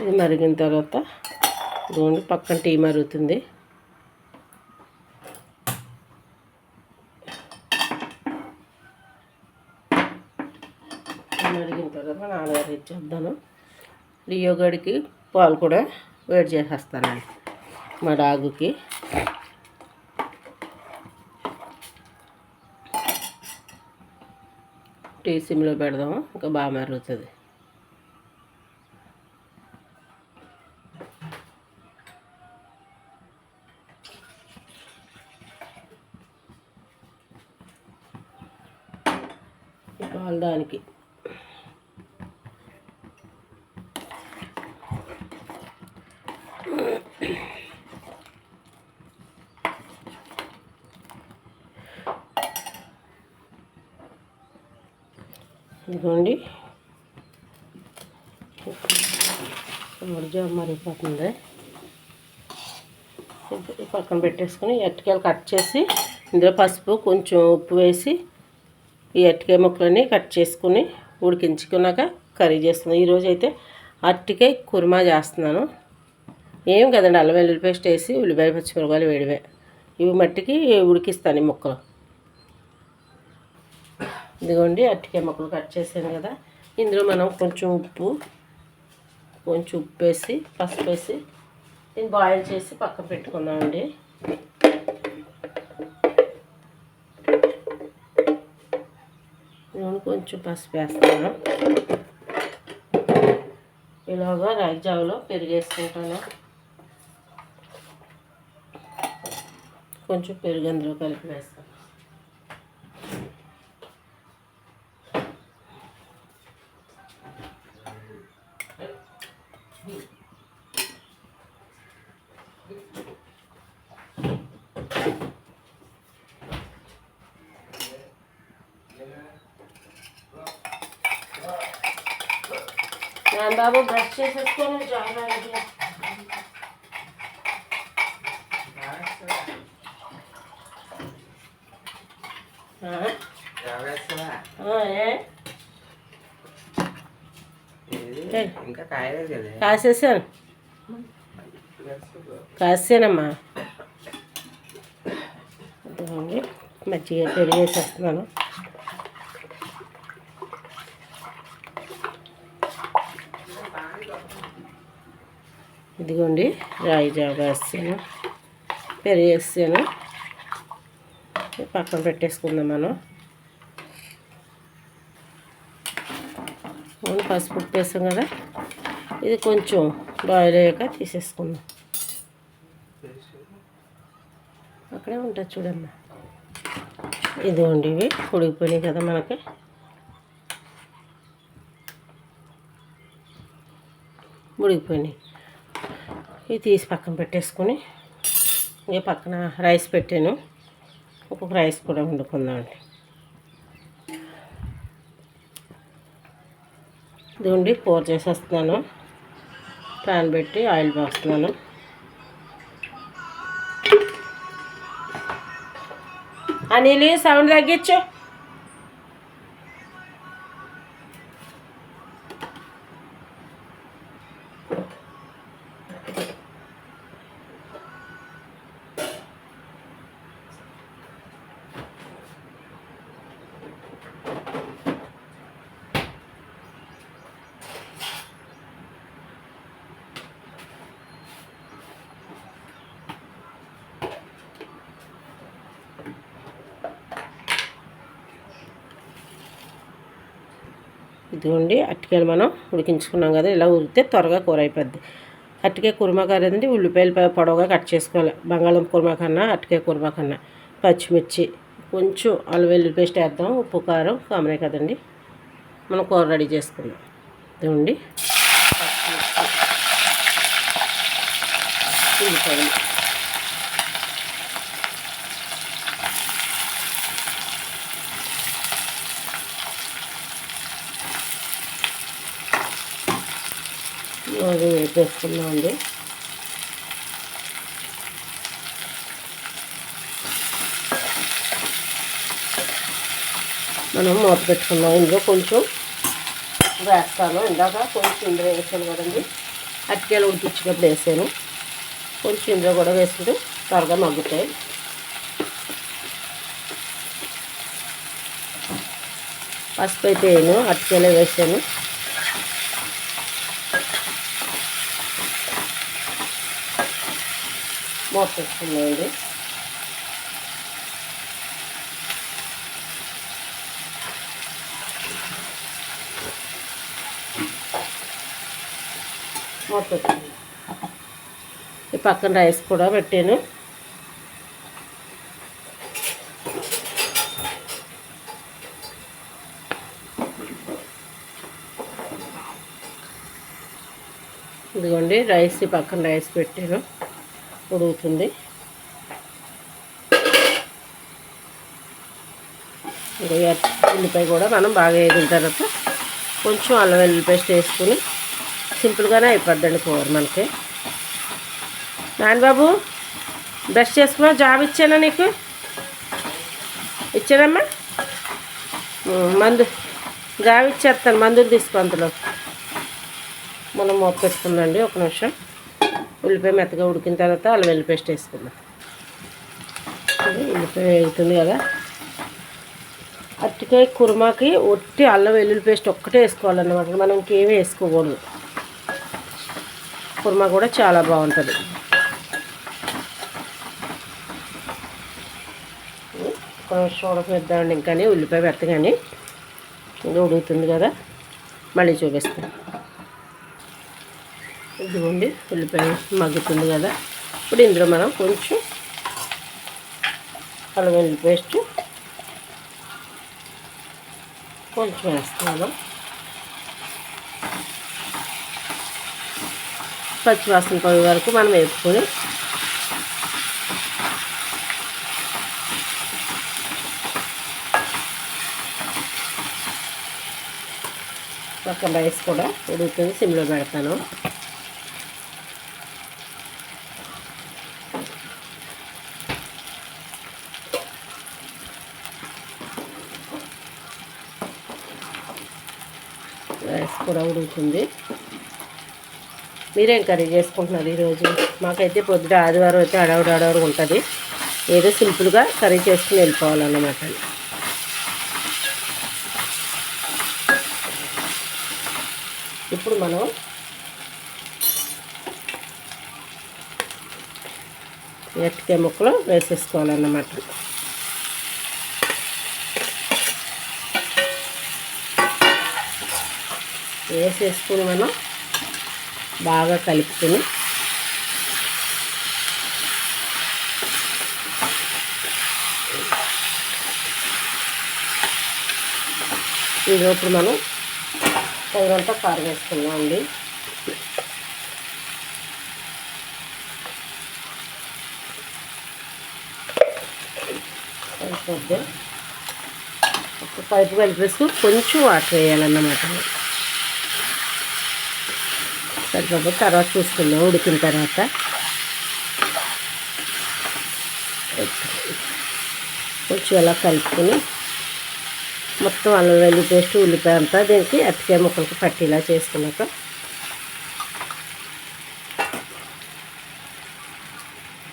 ఇది మరిగిన తర్వాత ఇదిగోండి పక్కన టీ మరుగుతుంది. మరిగిన తర్వాత నాన్నగారు ఇచ్చేద్దాను లియోగడికి పాలు కూడా వేడి చేసేస్తానండి మా డాగుకి. టీ సిమ్లో పెడదాము ఇంకా బాగా మరుగుతుంది. ఇదిగోండి. జాబ్ మరిగిపోతుంది ఇది పక్కన పెట్టేసుకొని అరటికాయలు కట్ చేసి ఇందులో పసుపు కొంచెం ఉప్పు వేసి ఈ అరటికాయ ముక్కలన్నీ కట్ చేసుకుని ఉడికించుకున్నాక కర్రీ చేస్తున్నాను. ఈరోజు అయితే అరటికాయ కుర్మా చేస్తున్నాను. ఏం కదండి అల్లం వెల్లుల్లి పేస్ట్ వేసి ఉల్లిపాయ పచ్చిమిరపాయలు వేడివే ఇవి మట్టికి ఉడికిస్తాను ఈ ముక్కలు. ఇదిగోండి అరటికాయ మొక్కలు కట్ చేసాను కదా. ఇందులో మనం కొంచెం ఉప్పు కొంచెం ఉప్పు వేసి పసుపు వేసి దీన్ని బాయిల్ చేసి పక్కన పెట్టుకుందామండి. కొంచెం పసుపు వేస్తాను ఇలాగా రైజావులో పెరిగేసుకుంటాను. కొంచెం పెరుగు అందులో కలిపి వేస్తాను. బాబు బ్రష్ చేసేసుకొని జాయిన్ కదా కాసేసాను కాసేనమ్మా మజ్జిగ పెరిగేసేస్తున్నాను ఇదిగోండి రాయి జాబా వేస్తాను పెరిగేస్తాను పక్కన పెట్టేసుకుందాం మనం. అవును పసుపు వేస్తాం కదా. ఇది కొంచెం బాయిల్ అయ్యాక తీసేసుకుందాం. అక్కడే ఉంటుంది చూడమ్మా. ఇదిగోండి ఇవి ఉడికిపోయినాయి కదా మనకి. ఉడికిపోయినాయి ఇవి తీసి పక్కన పెట్టేసుకొని ఇక పక్కన రైస్ పెట్టాను. ఒక్కొక్క రైస్ కూడా వండుకుందామండి. ఇదిగోండి కూర చేసేస్తున్నాను. ప్యాన్ పెట్టి ఆయిల్ పోస్తున్నాను. అనిల్ సౌండ్ తగ్గించు. ఇదిగోండి అట్టికాయలు మనం ఉడికించుకున్నాం కదా ఇలా ఉడికితే త్వరగా కూర అయిపోద్ది. అట్టికాయ కుర్మా కర్రీ ఉల్లిపాయలు పొడవగా పొడవుగా కట్ చేసుకోవాలి. బంగాళం కుర్మా కన్నా అట్టికాయ కుర్మా కన్నా. పచ్చిమిర్చి కొంచెం అల్లం వెల్లుల్లి పేస్ట్ వేద్దాం ఉప్పు కారం కామనే కదండి. మనం కూర రెడీ చేసుకుందాం. ఇదిగోండి. ఉల్లిపాయలు. అది వేసేసుకున్నామండి మనం మూత పెట్టుకున్నాం. ఇందులో కొంచెం వేస్తాను. ఇందాక కొంచెం ఇందులో వేసాను కదండి. అరటికాయలు ఉడికించినప్పుడు వేసాను. కొంచెం ఇందులో కూడా వేసుకుంటే త్వరగా మగ్గుతాయి. పసుపు అయితే వేయను. అరటికాయలే వేసాను. పోసేసుకున్నాయండి పెట్టుకున్నాయండి ఈ పక్కన రైస్ కూడా పెట్టాను. ఇదిగోండి రైస్ ఈ పక్కన రైస్ పెట్టాను. ఉడుకుతుంది. ఉల్లిపాయ కూడా మనం బాగా వేగిన తర్వాత కొంచెం అల్లం వెల్లుల్లి పేస్ట్ వేసుకుని సింపుల్గానే అయిపోద్దండి కూర మనకి. నాన్నబాబు బ్రష్ చేసుకున్నా జాబ్ ఇచ్చానా నీకు? ఇచ్చానమ్మా మందు. జాబ్ ఇచ్చేస్తాను మందులు తీసుకో అందులో. మనం మోపెట్టుకుందండి ఒక నిమిషం. ఉల్లిపాయ మెత్తగా ఉడికిన తర్వాత అల్లం వెల్లుల్లి పేస్ట్ వేసుకుందాం. ఉల్లిపాయ వేగుతుంది కదా. అరటికాయ కుర్మాకి ఒట్టి అల్లం వెల్లుల్లి పేస్ట్ ఒక్కటే వేసుకోవాలన్నమాట. మనం ఇంకేమీ వేసుకోకూడదు. కుర్మా కూడా చాలా బాగుంటుంది. కొంచెం ఇంకా ఉల్లిపాయ ఉల్లిపాయ కానీ ఇంకా ఉడుకుతుంది కదా. మళ్ళీ చూపిస్తాను. ఇదిగోండి ఉల్లిపాయ మగ్గుతుంది కదా. ఇప్పుడు ఇందులో మనం కొంచెం అల్లం వెల్లుల్లి పేస్ట్ కొంచెం వేస్తున్నాను. పచ్చివాసన పోయే వరకు మనం వేపుకొని పక్కన రైస్ కూడా ఉడుకుతుంది సిమ్లో పెడతాను. రైస్ కూడా ఉడుకుతుంది. మీరేం కర్రీ చేసుకుంటున్నారు ఈరోజు? మాకైతే పొద్దుట ఆదివారం అయితే అడవుడు అడవుడు ఉంటుంది. ఏదో సింపుల్గా కర్రీ చేసుకుని వెళ్ళిపోవాలన్నమాట. ఇప్పుడు మనం ఎట్టుకాయ ముక్కలు వేసేసుకోవాలన్నమాట. వేసేసుకుని మనం బాగా కలుపుకొని ఇది ఇప్పుడు మనం తగినంత కారం వేసుకున్నాం అండి. సరిపోద్ది? ఒక పైపు కలిపేసుకుని కొంచెం వాటర్ వేయాలన్నమాట. సరిపోతే తర్వాత చూసుకుందాం. ఉడికిన తర్వాత. కొంచెం ఇలా కలుపుకొని మొత్తం అల్లం వెల్లి పేస్ట్ ఉల్లిపాయ అంతా దీనికి అరటికాయ ముక్కలకి పట్టేలా చేసుకున్నాక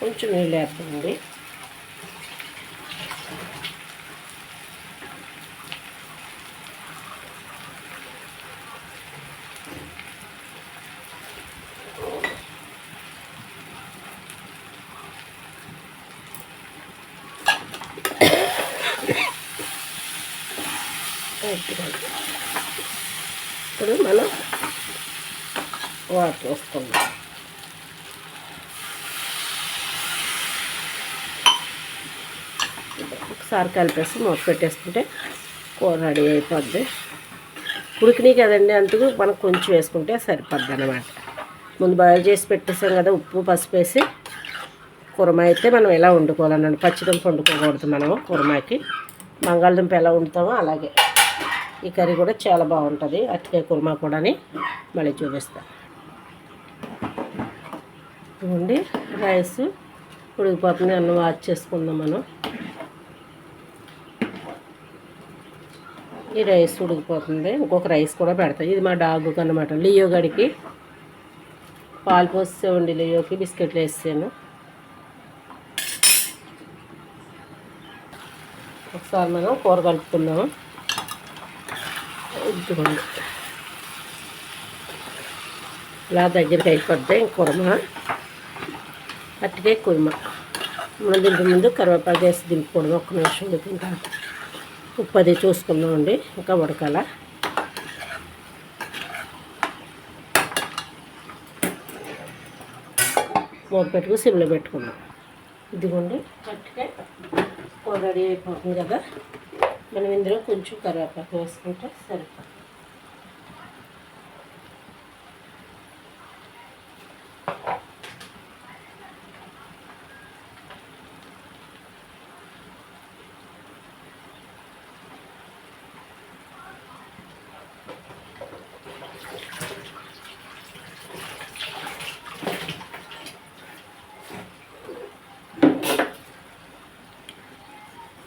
కొంచెం నీళ్ళు పెట్టుకోండి ఇప్పుడు మనం వాటర్ వేసుకుందాం. ఒకసారి కలిపేసి మూత పెట్టేసుకుంటే కూర రెడీ అయిపోద్ది. ఉడికినాయి కదండి అందుకు మనం కొంచెం వేసుకుంటే సరిపోద్ది అనమాట ముందు బాయిల్ చేసి పెట్టేసాం కదా ఉప్పు పసుపు వేసి కుర్మా అయితే మనం ఎలా వండుకోవాలన్నాడు పచ్చిదుంప వండుకోకూడదు మనము కుర్మాకి. బంగాళదుంప ఎలా వండుతామో అలాగే. ఈ కర్రీ కూడా చాలా బాగుంటుంది. అట్లే కుర్మా కూడాని మళ్ళీ చూపిస్తా. ఉండి రైస్ ఉడికిపోతుంది అన్నం వాచ్ చేసుకుందాం మనం. ఈ రైస్ ఉడికిపోతుంది. ఇంకొక రైస్ కూడా పెడతాయి ఇది మా డాగుకి అనమాట లియో గడికి. పాలు పోసేవండి లియోకి బిస్కెట్లు వేసాను ఒకసారి మనం కూర కలుపుతున్నాము ఇదిగోండి. ఇలా దగ్గరికి అయిపోద్ది కుర్మ? అట్టికే కుర్మ. మనం దీంట్లో ముందు కరివేపాకు వేసి దింపుకోవడం ఒక్క నిమిషం ఇంకా ఉప్పు అది చూసుకుందామండి ఇంకా ఉడకాల మూత పెట్టుకుని సిమ్లో పెట్టుకున్నాం ఇదిగోండి అట్టికే కూర రెడీ అయిపోతుంది కదా. మనం ఇందులో కొంచెం కరివేపాకు వేసుకుంటే సరిపోతుంది.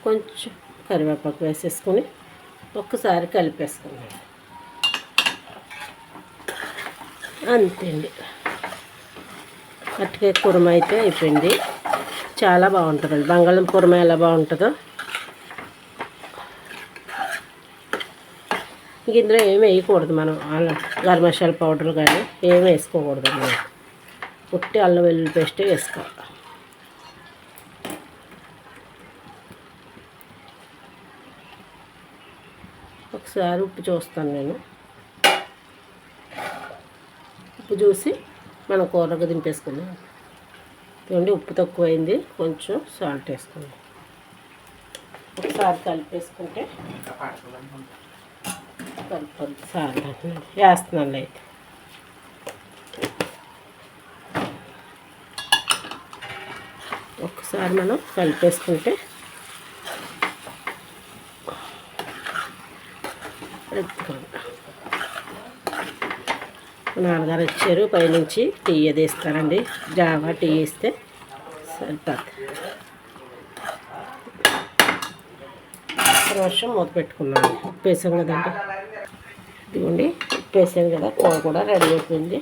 కొంచెం కరివేపాకు వేసేసుకొని ఒక్కసారి కలిపేసుకున్నాం అంతే అండి అటుకే కుర్మ అయితే అయిపోయింది. చాలా బాగుంటుందండి. బంగాళం కుర్మ ఎలా బాగుంటుందో. ఇంక ఇందులో ఏమి వేయకూడదు మనం. అల్లం గరం మసాలా పౌడర్ కానీ ఏమి వేసుకోకూడదు మనం. పుట్టి అల్లం వెల్లుల్లి పేస్ట్ వేసుకోవాలి. ఒకసారి ఉప్పు చూస్తాను నేను. ఉప్పు చూసి మనం కూరగా దింపేసుకుందాం. చూడండి ఉప్పు తక్కువైంది. కొంచెం సాల్ట్ వేసుకుందాం. ఒకసారి కలిపేసుకుంటే ఇంకా కలిపి సాల్ట్ అంటున్నాను. వేస్తున్నాను అయితే. ఒకసారి మనం కలిపేసుకుంటే ఎత్తుకోండి మా నాన్నగారు వచ్చారు పైనుంచి టీ అది ఇస్తారండి జావా టీ ఇస్తే సరిపోతుంది వర్షం మూత పెట్టుకున్నాను. ఉప్పు వేసాం కదండి ఇదిగోండి ఉప్పు కదా. కూర కూడా రెడీ అయిపోయింది.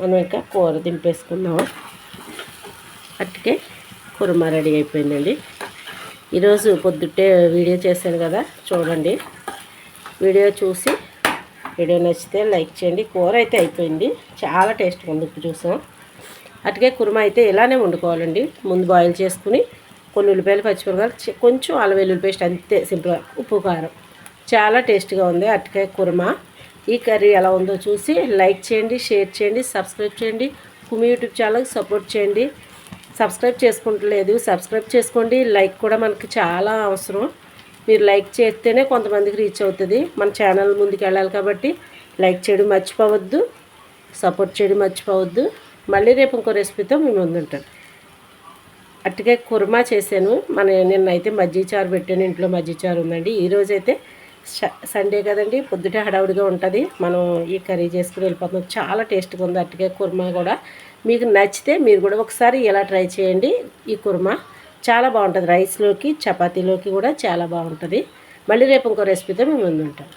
మనం ఇంకా కూర దింపేసుకుందాము? అట్టికే కుర్మా రెడీ అయిపోయిందండి. ఈరోజు పొద్దుటే వీడియో చేశాను కదా. చూడండి. వీడియో చూసి వీడియో నచ్చితే లైక్ చేయండి. కూర అయితే అయిపోయింది. చాలా టేస్ట్గా ఉంది ఉప్పు చూసాం. అటుకే కుర్మా అయితే ఇలానే వండుకోవాలండి. ముందు బాయిల్ చేసుకుని కొన్ని ఉల్లిపాయలు పచ్చిమిరపకాయలు కొంచెం అల్లం వెల్లుల్లి పేస్ట్ అంతే సింపుల్గా. ఉప్పు కారం. చాలా టేస్ట్గా ఉంది అటుకాయ కుర్మా. ఈ కర్రీ ఎలా ఉందో చూసి లైక్ చేయండి షేర్ చేయండి సబ్స్క్రైబ్ చేయండి. కుమి యూట్యూబ్ ఛానల్కి సపోర్ట్ చేయండి. సబ్స్క్రైబ్ చేసుకుంటలేదు సబ్స్క్రైబ్ చేసుకోండి. లైక్ కూడా మనకి చాలా అవసరం. మీరు లైక్ చేస్తేనే కొంతమందికి రీచ్ అవుతుంది. మన ఛానల్ ముందుకు వెళ్ళాలి కాబట్టి లైక్ చేయడం మర్చిపోవద్దు సపోర్ట్ చేయడం మర్చిపోవద్దు. మళ్ళీ రేపు ఇంకో రెసిపీతో మీ ముందుంటాను అట్టుగా కుర్మా చేశాను. మన నిన్నైతే మజ్జిగ చారు పెట్టాను. ఇంట్లో మజ్జిగ చారు ఉందండి. ఈరోజైతే స- సండే కదండి. పొద్దుటే హడావుడిగా ఉంటుంది. మనం ఈ కర్రీ చేసుకుని వెళ్ళిపోతున్నాం. చాలా టేస్ట్గా ఉంది అట్టుగా కుర్మా కూడా. మీకు నచ్చితే మీరు కూడా ఒకసారి ఇలా ట్రై చేయండి. ఈ కుర్మా చాలా బాగుంటుంది. రైస్లోకి చపాతీలోకి కూడా చాలా బాగుంటుంది. మళ్ళీ రేపు ఇంకో రెసిపీతో మేము ముందుంటాం.